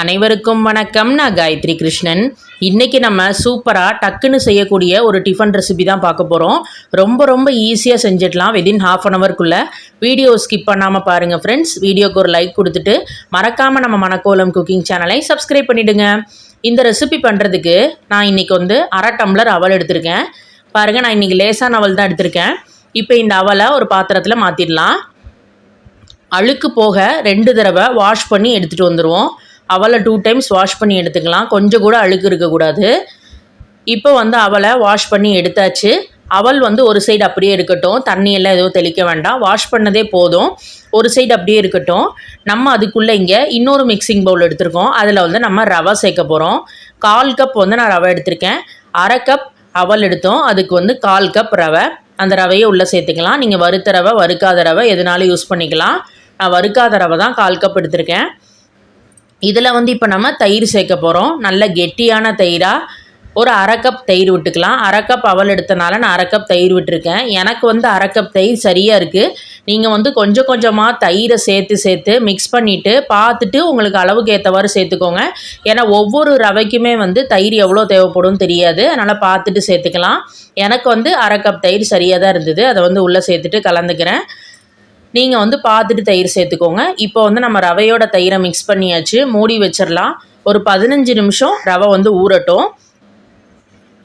அனைவருக்கும் வணக்கம். நான் காயத்ரி கிருஷ்ணன். இன்றைக்கி நம்ம சூப்பராக டக்குன்னு செய்யக்கூடிய ஒரு டிஃபன் ரெசிபி தான் பார்க்க போகிறோம் ரொம்ப ரொம்ப ஈஸியாக செஞ்சிடலாம் விதின் ஹாஃப் அன் ஹவர்க்குள்ளே வீடியோ ஸ்கிப் பண்ணாமல் பாருங்கள் ஃப்ரெண்ட்ஸ் வீடியோக்கு ஒரு லைக் கொடுத்துட்டு மறக்காமல் நம்ம மணக்கோலம் குக்கிங் சேனலை சப்ஸ்கிரைப் பண்ணிவிடுங்க இந்த ரெசிபி பண்ணுறதுக்கு நான் இன்றைக்கி வந்து அரை டம்ளர் அவல் எடுத்திருக்கேன். பாருங்கள் நான் இன்றைக்கி லேசான அவல் தான் எடுத்திருக்கேன். இப்போ இந்த அவலை ஒரு பாத்திரத்தில் மாற்றிடலாம் அழுக்கு போக ரெண்டு தடவை வாஷ் பண்ணி எடுத்துகிட்டு வந்துடுவோம் அவளை டூ டைம்ஸ் வாஷ் பண்ணி எடுத்துக்கலாம். கொஞ்சம் கூட அழுக்கு இருக்கக்கூடாது. இப்போ வந்து அவளை வாஷ் பண்ணி எடுத்தாச்சு. அவள் வந்து ஒரு சைடு அப்படியே இருக்கட்டும். தண்ணியெல்லாம் எதுவும் தெளிக்க வேண்டாம். வாஷ் பண்ணதே போதும். ஒரு சைடு அப்படியே இருக்கட்டும். நம்ம அதுக்குள்ளே இங்கே இன்னொரு மிக்சிங் பவுல் எடுத்திருக்கோம். அதில் வந்து நம்ம ரவை சேர்க்க போகிறோம் கால் கப் வந்து நான் ரவை எடுத்திருக்கேன். அரை கப் அவல் எடுத்தோம். அதுக்கு வந்து கால் கப் ரவை. அந்த ரவையை உள்ளே சேர்த்துக்கலாம். நீங்கள் வறுத்த ரவை வறுக்காத ரவை எதுனாலும் யூஸ் பண்ணிக்கலாம். நான் வறுக்காத ரவை தான் கால் கப் எடுத்திருக்கேன். இதில் வந்து இப்போ நம்ம தயிர் சேர்க்க போகிறோம். நல்ல கெட்டியான தயிராக ஒரு அரை கப் தயிர் விட்டுக்கலாம். அரை கப் அவல் எடுத்தனால நான் அரை கப் தயிர் விட்டுருக்கேன். எனக்கு வந்து அரை கப் தயிர் சரியாக இருக்குது நீங்கள் வந்து கொஞ்சம் கொஞ்சமாக தயிரை சேர்த்து சேர்த்து மிக்ஸ் பண்ணிவிட்டு பார்த்துட்டு உங்களுக்கு அளவுக்கு ஏற்றவாறு சேர்த்துக்கோங்க. ஏன்னா ஒவ்வொரு ரவைக்குமே வந்து தயிர் எவ்வளோ தேவைப்படும் தெரியாது. அதனால் பார்த்துட்டு சேர்த்துக்கலாம். எனக்கு வந்து அரை கப் தயிர் சரியாக தான் இருந்தது. அதை வந்து உள்ளே சேர்த்துட்டு கலந்துக்கிறேன். நீங்கள் வந்து பார்த்துட்டு தயிர் சேர்த்துக்கோங்க. இப்போ வந்து நம்ம ரவையோட தயிரை மிக்ஸ் பண்ணியாச்சு. மூடி வச்சிடலாம் ஒரு பதினஞ்சு நிமிஷம் ரவை வந்து ஊறட்டும்.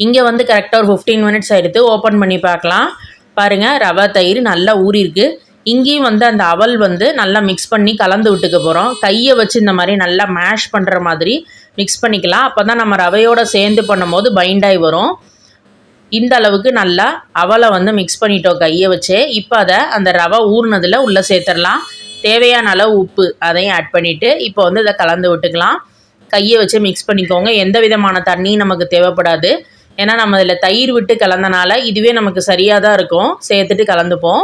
இங்கே வந்து கரெக்டாக ஒரு ஃபிஃப்டீன் மினிட்ஸ் ஆகிடுது ஓப்பன் பண்ணி பார்க்கலாம். பாருங்கள் ரவை தயிர் நல்லா ஊறிருக்கு இங்கேயும் வந்து அந்த அவல் வந்து நல்லா மிக்ஸ் பண்ணி கலந்து விட்டுக்க போகிறோம் கையை வச்சு இந்த மாதிரி நல்லா மேஷ் பண்ணுற மாதிரி மிக்ஸ் பண்ணிக்கலாம். அப்போ தான் நம்ம ரவையோடு சேர்ந்து பண்ணும்போது பைண்டாகி வரும். இந்த அளவுக்கு நல்லா அவலை வந்து மிக்ஸ் பண்ணிட்டோம் கையை வச்சு. இப்போ அதை அந்த ரவை ஊறினதில் உள்ளே சேர்த்துடலாம். தேவையான அளவு உப்பு அதையும் ஆட் பண்ணிவிட்டு இப்போ வந்து இதை கலந்து விட்டுக்கலாம். கையை வச்சு மிக்ஸ் பண்ணிக்கோங்க. எந்த விதமான தண்ணியும் நமக்கு தேவைப்படாது. ஏன்னா நம்ம இதில் தயிர் விட்டு கலந்தனால இதுவே நமக்கு சரியாக தான் இருக்கும். சேர்த்துட்டு கலந்துப்போம்.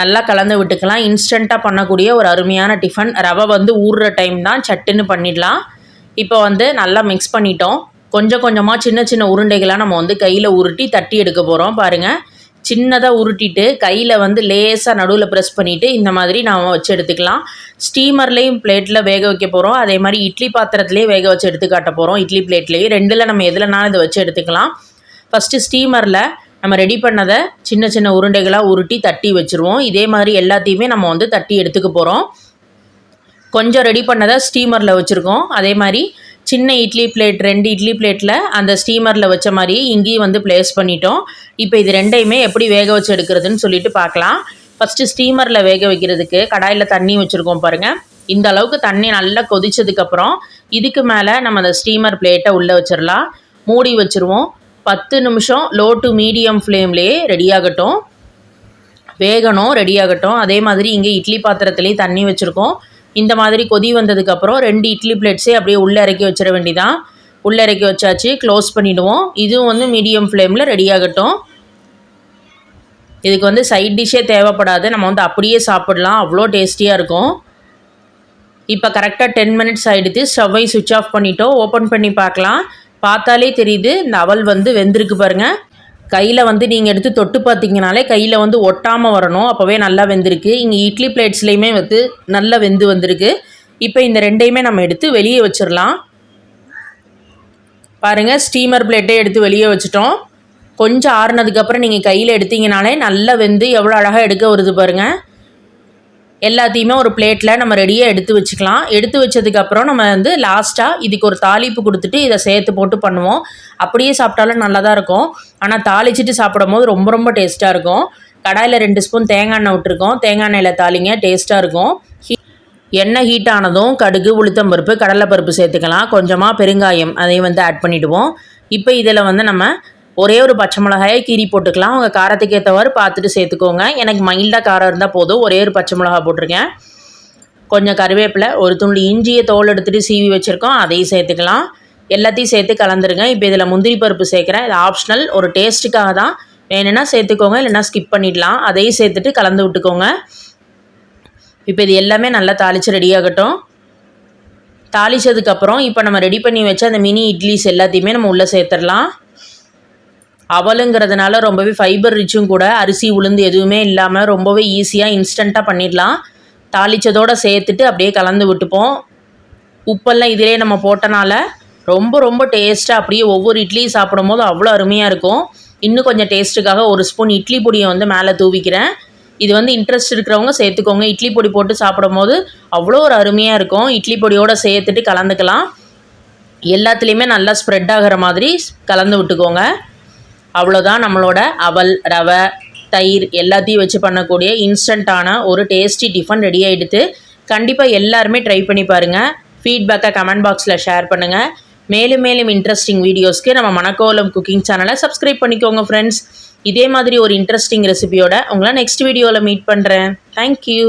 நல்லா கலந்து விட்டுக்கலாம். இன்ஸ்டண்ட்டாக பண்ணக்கூடிய ஒரு அருமையான டிஃபன் ரவை வந்து ஊறுற டைம் தான். சட்டுன்னு பண்ணிடலாம். இப்போ வந்து நல்லா மிக்ஸ் பண்ணிட்டோம். கொஞ்சம் கொஞ்சமாக சின்ன சின்ன உருண்டைகளாக நம்ம வந்து கையில் உருட்டி தட்டி எடுக்க போகிறோம் பாருங்கள் சின்னதாக உருட்டிட்டு கையில் வந்து லேசாக நடுவில் ப்ரெஸ் பண்ணிவிட்டு இந்த மாதிரி நாம் வச்சு எடுத்துக்கலாம். ஸ்டீமர்லேயும் பிளேட்டில் வேக வைக்க போகிறோம் அதே மாதிரி இட்லி பாத்திரத்துலேயே வேக வச்சு எடுத்து காட்ட போகிறோம் இட்லி பிளேட்லேயே ரெண்டில் நம்ம எதுலனாலும் இதை வச்சு எடுத்துக்கலாம். ஃபஸ்ட்டு ஸ்டீமரில் நம்ம ரெடி பண்ணதை சின்ன சின்ன உருண்டைகளாக உருட்டி தட்டி வச்சுருவோம். இதே மாதிரி எல்லாத்தையுமே நம்ம வந்து தட்டி எடுத்துக்க போகிறோம் கொஞ்சம் ரெடி பண்ணதை ஸ்டீமரில் வச்சுருக்கோம். அதே மாதிரி சின்ன இட்லி பிளேட் ரெண்டு இட்லி பிளேட்டில் அந்த ஸ்டீமரில் வச்ச மாதிரி இங்கேயும் வந்து ப்ளேஸ் பண்ணிட்டோம். இப்போ இது ரெண்டையுமே எப்படி வேக வச்சு எடுக்கிறதுன்னு சொல்லிட்டு பார்க்கலாம். ஃபஸ்ட்டு ஸ்டீமரில் வேக வைக்கிறதுக்கு கடாயில் தண்ணி வச்சுருக்கோம் பாருங்கள் இந்த அளவுக்கு தண்ணி நல்லா கொதிச்சதுக்கப்புறம் இதுக்கு மேலே நம்ம அந்த ஸ்டீமர் பிளேட்டை உள்ளே வச்சிடலாம் மூடி வச்சுருவோம். பத்து நிமிஷம் லோ டு மீடியம் ஃப்ளேம்லேயே ரெடியாகட்டும் வேகணும் ரெடியாகட்டும் அதே மாதிரி இங்கே இட்லி பாத்திரத்துலேயும் தண்ணி வச்சுருக்கோம். இந்த மாதிரி கொதி வந்ததுக்கப்புறம் ரெண்டு இட்லி பிளேட்ஸே அப்படியே உள்ளே இறக்கி வச்சிட வேண்டிதான். உள்ளே இறக்கி வச்சாச்சு க்ளோஸ் பண்ணிவிடுவோம் இதுவும் வந்து மீடியம் ஃப்ளேமில் ரெடி ஆகட்டும். இதுக்கு வந்து சைட் டிஷ்ஷே தேவைப்படாது. நம்ம வந்து அப்படியே சாப்பிடலாம். அவ்வளோ டேஸ்டியாக இருக்கும். இப்போ கரெக்டாக டென் மினிட்ஸ் ஆகிடுது ஸ்டவ்வை சுவிட்ச் ஆஃப் பண்ணிட்டோம். ஓப்பன் பண்ணி பார்க்கலாம். பார்த்தாலே தெரியுது இந்த அவல் வந்து வெந்திருக்கு பாருங்கள் கையில் வந்து நீங்கள் எடுத்து தொட்டு பார்த்தீங்கனாலே கையில் வந்து ஒட்டாமல் வரணும். அப்போவே நல்லா வெந்திருக்கு. இங்கே இட்லி பிளேட்ஸ்லேயுமே வந்து நல்லா வெந்து வந்திருக்கு. இப்போ இந்த ரெண்டையுமே நம்ம எடுத்து வெளியே வச்சிடலாம் பாருங்கள் ஸ்டீமர் பிளேட்டே எடுத்து வெளியே வச்சுட்டோம். கொஞ்சம் ஆறுனதுக்கப்புறம் நீங்கள் கையில் எடுத்தீங்கனாலே நல்லா வெந்து எவ்வளோ அழகாக எடுக்க வருது பாருங்கள் எல்லாத்தையுமே ஒரு பிளேட்டில் நம்ம ரெடியாக எடுத்து வச்சுக்கலாம். எடுத்து வச்சதுக்கப்புறம் நம்ம வந்து லாஸ்ட்டாக இதுக்கு ஒரு தாளிப்பு கொடுத்துட்டு இதை சேர்த்து போட்டு பண்ணுவோம். அப்படியே சாப்பிட்டாலும் நல்லா தான் இருக்கும். ஆனால் தாளிச்சிட்டு சாப்பிடும் போது ரொம்ப ரொம்ப டேஸ்ட்டாக இருக்கும். கடாயில் ரெண்டு ஸ்பூன் தேங்காய் எண்ணெய் விட்டுருக்கோம். தேங்காய் எண்ணெயில் தாளிங்க டேஸ்ட்டாக இருக்கும். எண்ணெய் ஹீட் ஆனதும் கடுகு உளுத்தம்பருப்பு கடலைப்பருப்பு சேர்த்துக்கலாம். கொஞ்சமாக பெருங்காயம் அதையும் வந்து ஆட் பண்ணிவிடுவோம் இப்போ இதில் வந்து நம்ம ஒரே ஒரு பச்சை மிளகாயை கீரி போட்டுக்கலாம். உங்கள் காரத்துக்கு ஏற்றவாறு பார்த்துட்டு சேர்த்துக்கோங்க. எனக்கு மைல்டாக காரம் இருந்தால் போதும். ஒரே ஒரு பச்சை மிளகா போட்டிருக்கேன். கொஞ்சம் கருவேப்பிலை ஒரு துண்டு இஞ்சியை தோல் எடுத்துகிட்டு சீவி வச்சுருக்கோம். அதையும் சேர்த்துக்கலாம். எல்லாத்தையும் சேர்த்து கலந்துருங்க. இப்போ இதில் முந்திரி பருப்பு சேர்க்குறேன். இது ஆப்ஷனல் ஒரு டேஸ்ட்டுக்காக தான். வேணும்னா சேர்த்துக்கோங்க. இல்லைன்னா ஸ்கிப் பண்ணிடலாம். அதையும் சேர்த்துட்டு கலந்து விட்டுக்கோங்க. இப்போ இது எல்லாமே நல்லா தாளித்து ரெடி ஆகட்டும். தாளித்ததுக்கப்புறம் இப்போ நம்ம ரெடி பண்ணி வச்ச அந்த மினி இட்லிஸ் எல்லாத்தையுமே நம்ம உள்ளே சேர்த்துடலாம். அவலுங்கிறதுனால ரொம்பவே ஃபைபர் ரிச்சும் கூட அரிசி உளுந்து எதுவுமே இல்லாமல் ரொம்பவே ஈஸியாக இன்ஸ்டண்ட்டாக பண்ணிடலாம். தாளித்ததோடு சேர்த்துட்டு அப்படியே கலந்து விட்டுப்போம். உப்பெல்லாம் இதிலே நம்ம போட்டனால ரொம்ப ரொம்ப டேஸ்ட்டாக அப்படியே ஒவ்வொரு இட்லியும் சாப்பிடும்போது அவ்வளோ அருமையாக இருக்கும். இன்னும் கொஞ்சம் டேஸ்ட்டுக்காக ஒரு ஸ்பூன் இட்லி பொடியை வந்து மேலே தூவிக்கிறேன். இது வந்து இன்ட்ரெஸ்ட் இருக்கிறவங்க சேர்த்துக்கோங்க. இட்லி பொடி போட்டு சாப்பிடும்போது அவ்வளோ ஒரு அருமையாக இருக்கும். இட்லி பொடியோடு சேர்த்துட்டு கலந்துக்கலாம். எல்லாத்துலேயுமே நல்லா ஸ்ப்ரெட் ஆகிற மாதிரி கலந்து விட்டுக்கோங்க. அவ்வளோதான் நம்மளோட அவல் ரவை தயிர் எல்லாத்தையும் வச்சு பண்ணக்கூடிய இன்ஸ்டண்ட்டான ஒரு டேஸ்டி டிஃபன் ரெடி ஆகிடுது கண்டிப்பாக எல்லாருமே ட்ரை பண்ணி பாருங்கள் ஃபீட்பேக்கை கமெண்ட் பாக்ஸில் ஷேர் பண்ணுங்கள் மேலும் மேலும் இன்ட்ரெஸ்டிங் வீடியோஸ்க்கு நம்ம மணக்கோலம் குக்கிங் சேனலை சப்ஸ்கிரைப் பண்ணிக்கோங்க ஃப்ரெண்ட்ஸ் இதே மாதிரி ஒரு இன்ட்ரெஸ்டிங் ரெசிபியோட உங்களை நெக்ஸ்ட் வீடியோவில் மீட் பண்ணுறேன் தேங்க்யூ